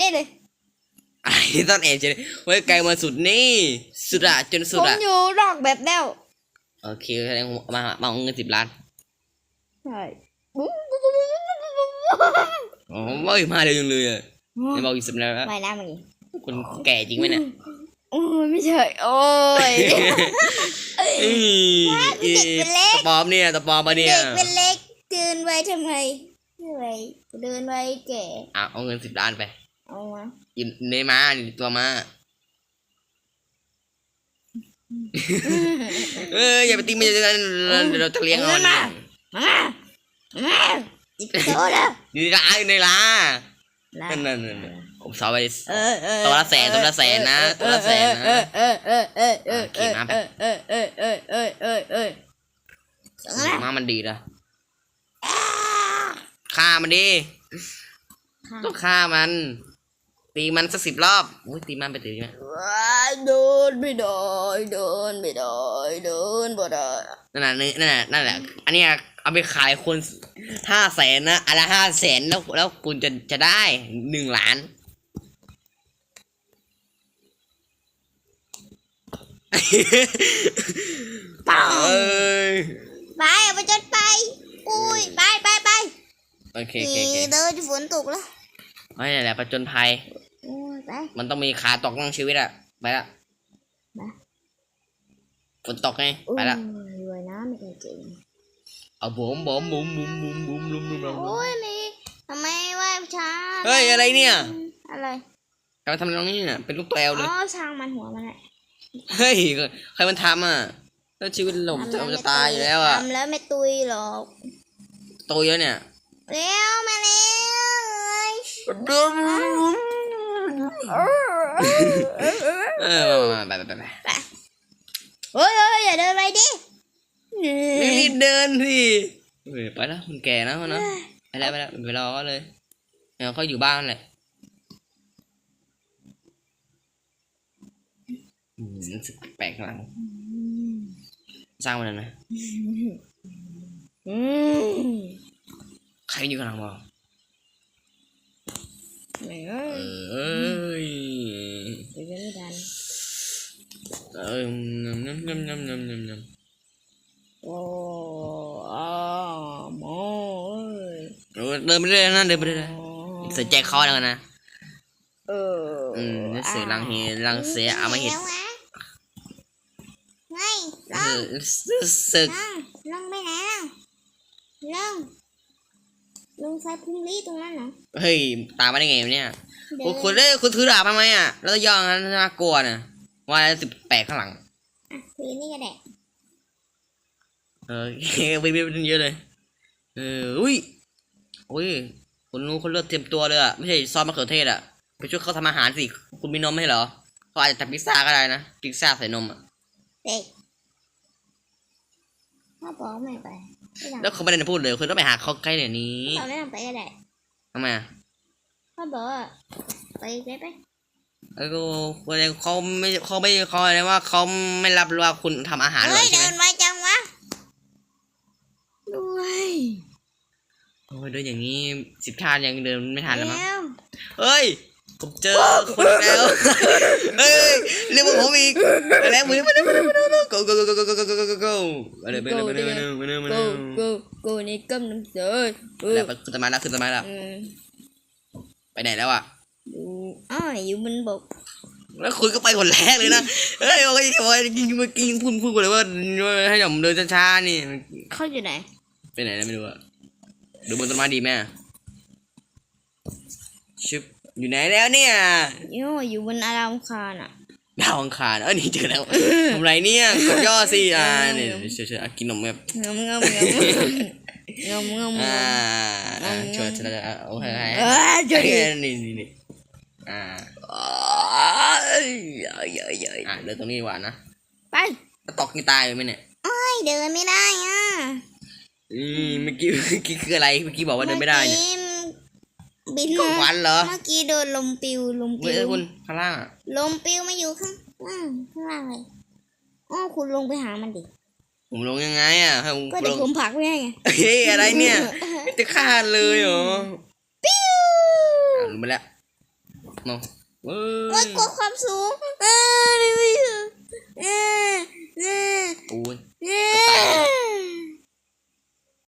ได้เลยไอ้ต้นเอ็นจะไว้ไกลมาสุดนี่ สุดอะจนสุผดมอะอยู่รอกแบบแล้วโอเคแสดงมามาเอาเงินสิบล้านใช่อ๋อว่ามาเร็วจังเลยอะไม่บอกอีกสิบแล้วไม่นะมึงคุณแก่จริงไหมเนี่ยโอ้ยไม่ใช่โอ้ยอีอีเด็กเป็นเล็กตะปอมเนี่ยตะปอมปะเนี่ยเด็กเป็นเล็กเดินไวทำไมเดินไวเดินไวแก่อะเอาเงินสิบล้านไป เอามาอยู่ในม้าอยู่ตัวม้าเอออย่าไปตีมันจะเราจะเลี้ยงเอาเนี่ยมามาจิบโตแล้วอยู่ในร้านอยู่ในร้านนั่นนั่นนั่นผมสาวไปเออเออตัวละแสนตัวละแสนนะตัวละแสนนะเออเออเออเออเออขี่ม้าไปเออเออเออเออเออเออสองละม้ามันดีนะฆ่ามันดิต้องฆ่ามัน ตีมันสักสิบรอบอุ้ยตีมันไปตีไหมว้ายเดินไม่ได้เดินไม่ได้เดินบ่ได้นั่นน่ะนี่นั่นน่ะนั่นแหละ อันเนี้ยเอาไปขายคนห้าแสนนะอันละห้าแสนแล้วแล้วคุณจะจะได้หนึ่งล้านปังเอ้ยไปเอาไปจนไป อุ้ยไปไปไปโอเคโอเคโอเคนี่เดินฝนตกแล้วไม่นั่นแหละประจนภัยโอ้ย ไปมันต้องมีขาตกตั้งชีวิตอะไปละไปฝนตกไงไปละอุ้ยรวยนะไม่ได้จริงเอาบุ๋มบุ๋มบุ๋มบุ๋มบุ๋มบุ๋มบุ๋มบุ๋มบุ๋มโอ้ยนี่ทำไมไหว่าช้าเฮ้ยอะไรเนี่ยอะไรใครมาทำตรงนี้เนี่ยเป็นลูกแปลวเลยอ๋อช่างมันหัวมันแหละเฮ้ยใครมันทำอะแล้วชีวิตหลมจะจะตายอยู่แล้วอะทำแล้วไม่ตุยหรอกโตเยอะเนี่ยเร็วมาเร็ว เออมาไปไปไปไปเฮ้ยเฮ้ยอย่าเดินไปดิรีบเดินสิเฮ้ยไปแล้วคุณแก่นะนะไปแล้วไปแล้วไปรอเขาเลยเดี๋ยวเขาอยู่บ้านแหละอืมรู้สึกแปลกๆข้างหลังสร้างมันนะอืมใครอยู่ข้างหลังบอกไม่เอ้ย mẹ ơi. ơi. Tôi vẫn đang ơi nhầm nhầm nhầm nhầm nhầm nhầm nhầm. Ô à mồ ơi. Rồi đơm đây nè đơm đây nè sẽ chạy khó đâu nè. Ừ nó sẽ lăng hì lăng sẽ à mày hít ngay lăng lăng lăng bên này lăng ลงใส่พุงลีตรงนั้นเหรอเฮ้ยตามมาได้ไงวะเนี่ยเดิคุณคุณเอ้ยคุณถือดาบทำไมอะแล้วย่องนั้นน่ากลัวนะว่าสิบแปดข้างหลังอะถือนี่ก็ได้เออไปไปไปเยอะเลยเอออุ้ยอุ้ยคุณนู้นเขาเลือกเตรียมตัวเลยอะไม่ใช่ซอสมะเขือเทศอะไปช่วยเขาทำอาหารสิคุณมีนมไม่ใช่เหรอเขาอาจจะทำพิซซ่าก็ได้นะพิซซ่าใส่นมอะเด็ก พ่อบอกไม่ไปไม่ต้องแล้วเขาไม่ได้พูดเลยคุณต้องไปหาเขาใกล้เดี๋ยวนี้เราไม่ต้องไปก็ได้ทำไมอะพ่อบอกว่าไปไปไปเออเขาเขาไม่เขาไม่เขาอะไรว่าเขาไม่รับรู้ว่าคุณทำอาหารเลเฮ้ยยใช่เดิไหมนไวจังวะด้วยโอ้ยเดินอย่างนี้สิบชาติยังเดินไม่ทันแล้วมั้งแล้วเฮ้ย ผมเจอคนแล้วเฮ้ยเรียกว่าผมอีกไปแล้วมือมาเร็วมาเร็วมาเร็วมาเร็ว go go go go go go go go go go มาเร็วมาเร็วมาเร็วมาเร็วมาเร็วมากูเร็วกูกูนี่กำลังเจอเออแล้วขึ้นต้นไม้แล้วขึ้นต้นไม้แล้วอืมไปไหนแล้วอะดูอ้าวอยู่บนบกแล้วคุณก็ไปคนแรกเลยนะเฮ้ยบอกว่าบอกว่ายิงเมื่อกี้พูดพูดกันเลยว่าให้ผมเดินช้าๆนี่เขาอยู่ไหนไปไหนแล้วไม่รู้อะดูบนต้นไม้ดีไหมชิบ อยู่ไหนแล้วเนี่ยโย่อยู่บนอารามคารอะ ดาวอังคารเออนี่เจอแล้วทำไรเนี่ยกดย่อสิอ่าเนี่ยเฉยๆอะกินนมแบบงมงมงมงมงมอ่าอ่าช่วยฉันแล้วอะโอเคเออช่วยดินี่นี่นี่อ่าเอ้ยเอ้ยเอ้ยเอ้ยอ่าเดินตรงนี้ดีกว่านะไปตกนี่ตายเลยไหมเนี่ยไม่เดินไม่ได้อะอืมเมื่อกี้เมื่อกี้คืออะไรเมื่อกี้บอกว่าเดินไม่ได้เนี่ยมื่อกี้ บินก็มาควันเหรอ เมื่อกี้โดนลมปิวลมเว้ปิยว คุณข้างล่างอะลมปิวมาอยู่ข้างล่างข้างล่างเลยอ๋อคุณลงไปหามันดิ ผมลงยังไงอะให้ผมก็ลเดี๋ยวงผมผลักไว้ให้ไงเฮ้ยอะไรเนี่ยจะฆ่าเลยเหรอปิ้วอะลงไปแล้วเนาะเว้โอ้ยยกลัวความสูงเออนี่ไม่